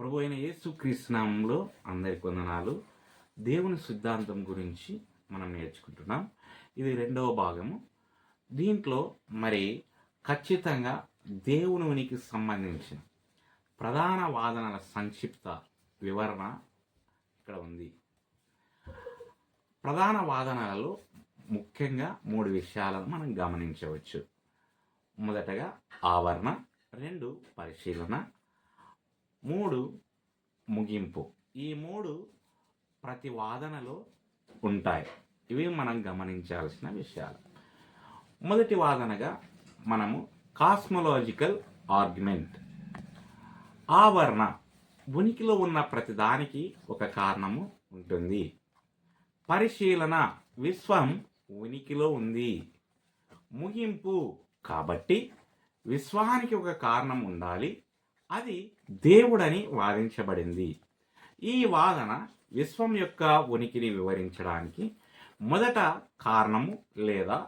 ప్రభు అయిన యేసు కృష్ణంలో అందరికి వందనాలు. దేవుని సిద్ధాంతం గురించి మనం నేర్చుకుంటున్నాం. ఇది రెండవ భాగము. దీంట్లో మరి ఖచ్చితంగా దేవుని ఉనికి సంబంధించిన ప్రధాన వాదనల సంక్షిప్త వివరణ ఇక్కడ ఉంది. ప్రధాన వాదనలలో ముఖ్యంగా మూడు విషయాలను మనం గమనించవచ్చు. మొదటగా ఆవరణ రెండు పరిశీలన మూడు ముగింపు. ఈ మూడు ప్రతి వాదనలో ఉంటాయి. ఇవి మనం గమనించాల్సిన విషయాలు. మొదటి వాదనగా మనము కాస్మోలాజికల్ ఆర్గ్యుమెంట్. ఆవరణ ఉనికిలో ఉన్న ప్రతిదానికి ఒక కారణము ఉంటుంది. పరిశీలన విశ్వం ఉనికిలో ఉంది. ముగింపు కాబట్టి విశ్వానికి ఒక కారణం ఉండాలి. అది దేవుడని వాదించబడింది. ఈ వాదన విశ్వం యొక్క ఉనికిని వివరించడానికి మొదట కారణము లేదా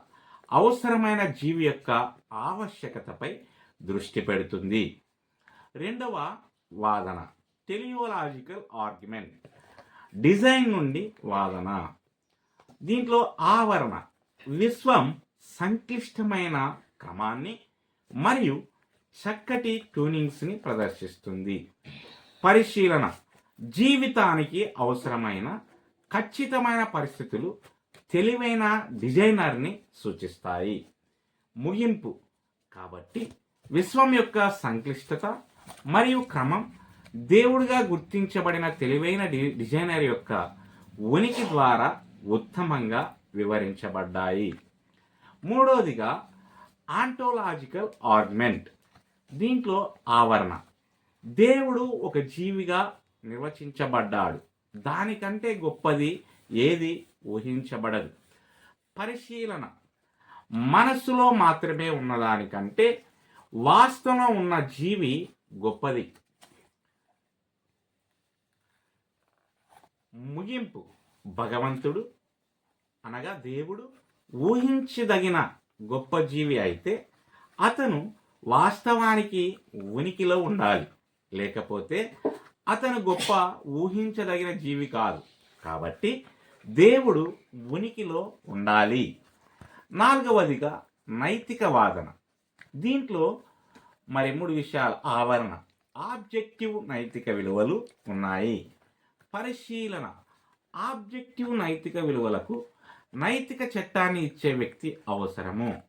అవసరమైన జీవి యొక్క ఆవశ్యకతపై దృష్టి పెడుతుంది. రెండవ వాదన టెలియోలాజికల్ ఆర్గ్యుమెంట్ డిజైన్ నుండి వాదన. దీంట్లో ఆవరణ విశ్వం సంక్లిష్టమైన క్రమాన్ని మరియు చక్కటి ట్యూనింగ్స్ని ప్రదర్శిస్తుంది. పరిశీలన. జీవితానికి అవసరమైన ఖచ్చితమైన పరిస్థితులు తెలివైన డిజైనర్ని సూచిస్తాయి. ముగింపు. కాబట్టి విశ్వం యొక్క సంక్లిష్టత మరియు క్రమం దేవుడిగా గుర్తించబడిన తెలివైన డి- డిజైనర్ యొక్క ఉనికి ద్వారా ఉత్తమంగా వివరించబడ్డాయి. మూడవదిగా ఆంటోలాజికల్ ఆర్గ్మెంట్. దీంట్లో ఆవరణ. దేవుడు ఒక జీవిగా నిర్వచించబడ్డాడు. దానికంటే గొప్పది ఏది ఊహించబడదు. పరిశీలన. మనస్సులో మాత్రమే ఉన్నదానికంటే వాస్తవంలో ఉన్న జీవి గొప్పది. ముగింపు. భగవంతుడు అనగా దేవుడు ఊహించదగిన గొప్ప జీవి అయితే అతను వాస్తవానికి ఉనికిలో ఉండాలి. లేకపోతే అతను గొప్ప ఊహించదగిన జీవి కాదు. కాబట్టి దేవుడు ఉనికిలో ఉండాలి. నాలుగవదిగా నైతిక వాదన. దీంట్లో మరి మూడు విషయాలు ఆవరణ. ఆబ్జెక్టివ్ నైతిక విలువలు ఉన్నాయి. పరిశీలన. ఆబ్జెక్టివ్ నైతిక విలువలకు నైతిక చట్టాన్ని ఇచ్చే వ్యక్తి అవసరము.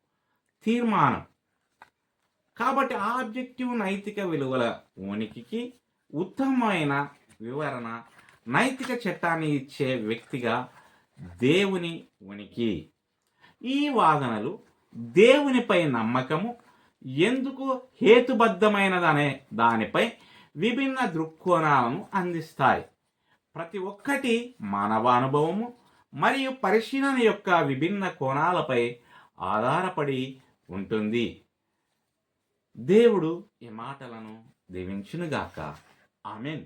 తీర్మానం. కాబట్టి ఆబ్జెక్టివ్ నైతిక విలువల ఉనికికి ఉత్తమమైన వివరణ నైతిక చట్టాన్ని ఇచ్చే వ్యక్తిగా దేవుని ఉనికి. ఈ వాదనలు దేవునిపై నమ్మకము ఎందుకు హేతుబద్ధమైనదనే దానిపై విభిన్న దృక్కోణాలను అందిస్తాయి. ప్రతి ఒక్కటి మానవానుభవము మరియు పరిశీలన యొక్క విభిన్న కోణాలపై ఆధారపడి ఉంటుంది. దేవుడు ఈ మాటలను దీవించునుగాక. ఆమెన్.